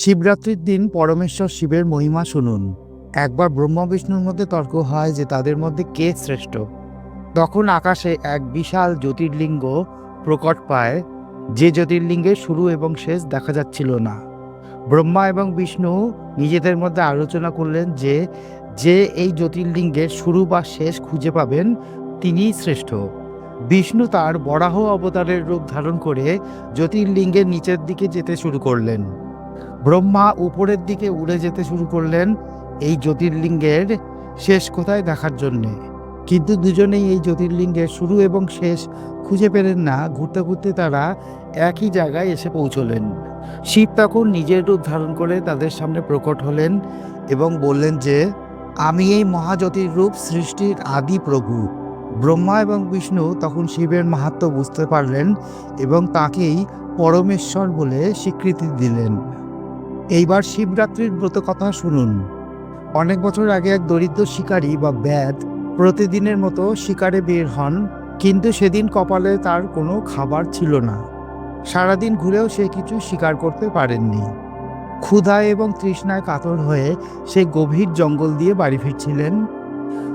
শিবরাত্রির দিন পরমেশ্বর শিবের মহিমা শুনুন। একবার ব্রহ্মা বিষ্ণুর মধ্যে তর্ক হয় যে তাদের মধ্যে কে শ্রেষ্ঠ। তখন আকাশে এক বিশাল জ্যোতির্লিঙ্গ প্রকট পায়, যে জ্যোতির্লিঙ্গের শুরু এবং শেষ দেখা যাচ্ছিল না। ব্রহ্মা এবং বিষ্ণু নিজেদের মধ্যে আলোচনা করলেন যে যে এই জ্যোতির্লিঙ্গের শুরু বা শেষ খুঁজে পাবেন, তিনিই শ্রেষ্ঠ। বিষ্ণু তার বরাহ অবতারের রূপ ধারণ করে জ্যোতির্লিঙ্গের নিচের দিকে যেতে শুরু করলেন। ব্রহ্মা উপরের দিকে উড়ে যেতে শুরু করলেন এই জ্যোতির্লিঙ্গের শেষ কোথায় দেখার জন্যে। কিন্তু দুজনেই এই জ্যোতির্লিঙ্গের শুরু এবং শেষ খুঁজে পেলেন না, ঘুরতে ঘুরতে তারা একই জায়গায় এসে পৌঁছলেন। শিব তখন নিজের রূপ ধারণ করে তাদের সামনে প্রকট হলেন এবং বললেন যে, আমি এই মহাজ্যোতির রূপ সৃষ্টির আদি প্রভু। ব্রহ্মা এবং বিষ্ণু তখন শিবের মাহাত্ম্য বুঝতে পারলেন এবং তাকেই পরমেশ্বর বলে স্বীকৃতি দিলেন। এইবার শিবরাত্রির ব্রত কথা শুনুন। অনেক বছর আগে এক দরিদ্র শিকারী বা ব্যাদ প্রতিদিনের মতো শিকারে বের হন, কিন্তু সেদিন কপালে তার কোনো খাবার ছিল না। সারাদিন ঘুরেও সে কিছু শিকার করতে পারেননি। ক্ষুধায় এবং তৃষ্ণায় কাতর হয়ে সে গভীর জঙ্গল দিয়ে বাড়ি ফিরছিলেন।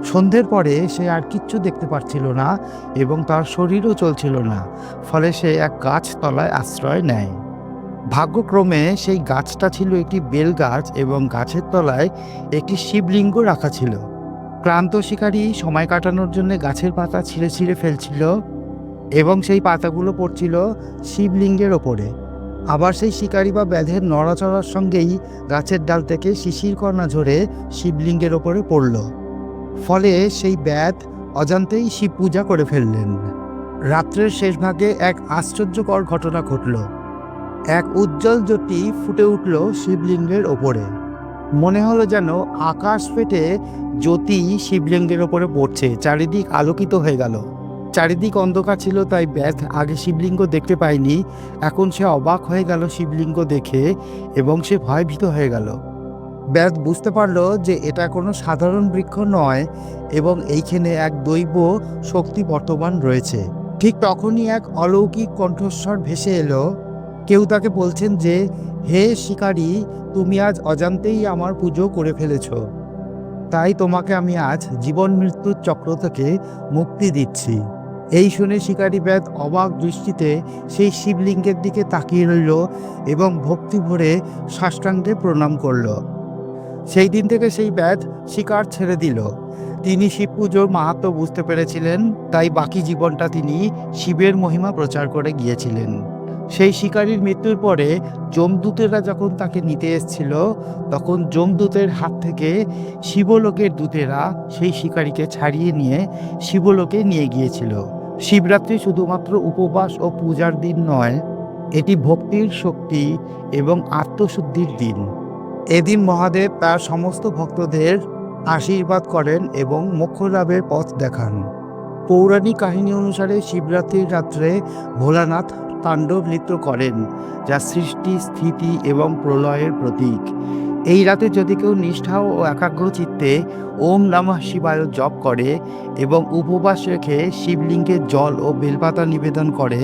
সন্ধ্যের পরে সে আর কিচ্ছু দেখতে পাচ্ছিল না এবং তার শরীরও চলছিল না, ফলে সে এক গাছ তলায় আশ্রয় নেয়। ভাগ্যক্রমে সেই গাছটা ছিল একটি বেল গাছ এবং গাছের তলায় একটি শিবলিঙ্গ রাখা ছিল। ক্লান্ত শিকারী সময় কাটানোর জন্য গাছের পাতা ছিঁড়ে ছিঁড়ে ফেলছিল এবং সেই পাতাগুলো পড়ছিল শিবলিঙ্গের ওপরে। আবার সেই শিকারী বা ব্যাধের নড়াচড়ার সঙ্গেই গাছের ডাল থেকে শিশির কণা ঝরে শিবলিঙ্গের ওপরে পড়ল। ফলে সেই ব্যাধ অজান্তেই শিব পূজা করে ফেললেন। রাত্রের শেষ ভাগে এক আশ্চর্যকর ঘটনা ঘটল। এক উজ্জ্বল জ্যোতি ফুটে উঠল শিবলিঙ্গের ওপরে। মনে হলো যেন আকাশ ফেটে জ্যোতি শিবলিঙ্গের ওপরে পড়ছে, চারিদিক আলোকিত হয়ে গেল। চারিদিক অন্ধকার ছিল, তাই ব্যাধ আগে শিবলিঙ্গ দেখতে পায়নি এখন সে অবাক হয়ে গেল শিবলিঙ্গ দেখে এবং সে ভয়ভীত হয়ে গেল। ব্যাধ বুঝতে পারল যে এটা কোনো সাধারণ বৃক্ষ নয় এবং এইখানে এক দৈব শক্তি বর্তমান রয়েছে। ঠিক তখনই এক অলৌকিক কণ্ঠস্বর ভেসে এলো। কেউ তাকে বলছেন যে, হে শিকারী, তুমি আজ অজান্তেই আমার পুজো করে ফেলেছ। তাই তোমাকে আমি আজ জীবন মৃত্যুর চক্র থেকে মুক্তি দিচ্ছি। এই শুনে শিকারী ব্যাধ অবাক দৃষ্টিতে সেই শিবলিঙ্গের দিকে তাকিয়ে রইল এবং ভক্তি ভরে সাষ্টাঙ্গে প্রণাম করল। সেই দিন থেকে সেই ব্যাধ শিকার ছেড়ে দিল। তিনি শিব পুজোর মাহাত্ম বুঝতে পেরেছিলেন, তাই বাকি জীবনটা তিনি শিবের মহিমা প্রচার করে গিয়েছিলেন। সেই শিকারীর মৃত্যুর পরে যমদূতেরা যখন তাকে নিতে এসেছিল, তখন যমদূতের হাত থেকে শিবলোকের দূতেরা সেই শিকারীকে ছাড়িয়ে নিয়ে শিবলোকে নিয়ে গিয়েছিল। শিবরাত্রি শুধুমাত্র উপবাস ও পূজার দিন নয়, এটি ভক্তির শক্তি এবং আত্মশুদ্ধির দিন। এদিন মহাদেব তার সমস্ত ভক্তদের আশীর্বাদ করেন এবং মোক্ষ লাভের পথ দেখান। পৌরাণিক কাহিনী অনুসারে শিবরাত্রির রাত্রে ভোলানাথ তাণ্ডব নৃত্য করেন, যা সৃষ্টি, স্থিতি এবং প্রলয়ের প্রতীক। এই রাতে যদি কেউ নিষ্ঠা ও একাগ্র চিত্তে ওম নমঃ শিবায় জপ করে এবং উপবাস রেখে শিবলিঙ্গে জল ও বেলপাতা নিবেদন করে,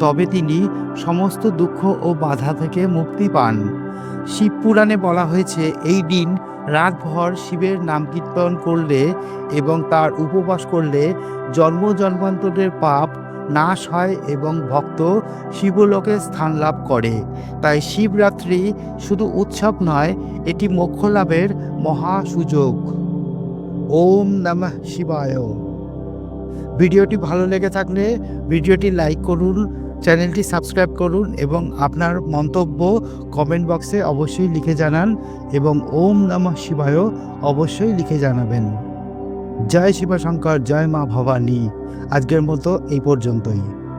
তবে তিনি সমস্ত দুঃখ ও বাধা থেকে মুক্তি পান। শিব পুরাণে বলা হয়েছে, এই দিন রাতভর শিবের নাম কীর্তন করলে এবং তার উপবাস করলে জন্ম জন্মান্তরের পাপ নাশ হয় এবং ভক্ত শিবলোকে স্থান লাভ করে। তাই শিবরাত্রি শুধু উৎসব নয়, এটি মোক্ষ লাভের মহা সুযোগ। ওম নমঃ শিবায়। ভিডিওটি ভালো লেগে থাকলে ভিডিওটি লাইক করুন, চ্যানেলটি সাবস্ক্রাইব করুন এবং আপনার মন্তব্য কমেন্ট বক্সে অবশ্যই লিখে জানান এবং ওম নমঃ শিবায় অবশ্যই লিখে জানাবেন। জয় শিবশঙ্কর জয় মা ভবানী। আজকের মতো এই পর্যন্তই।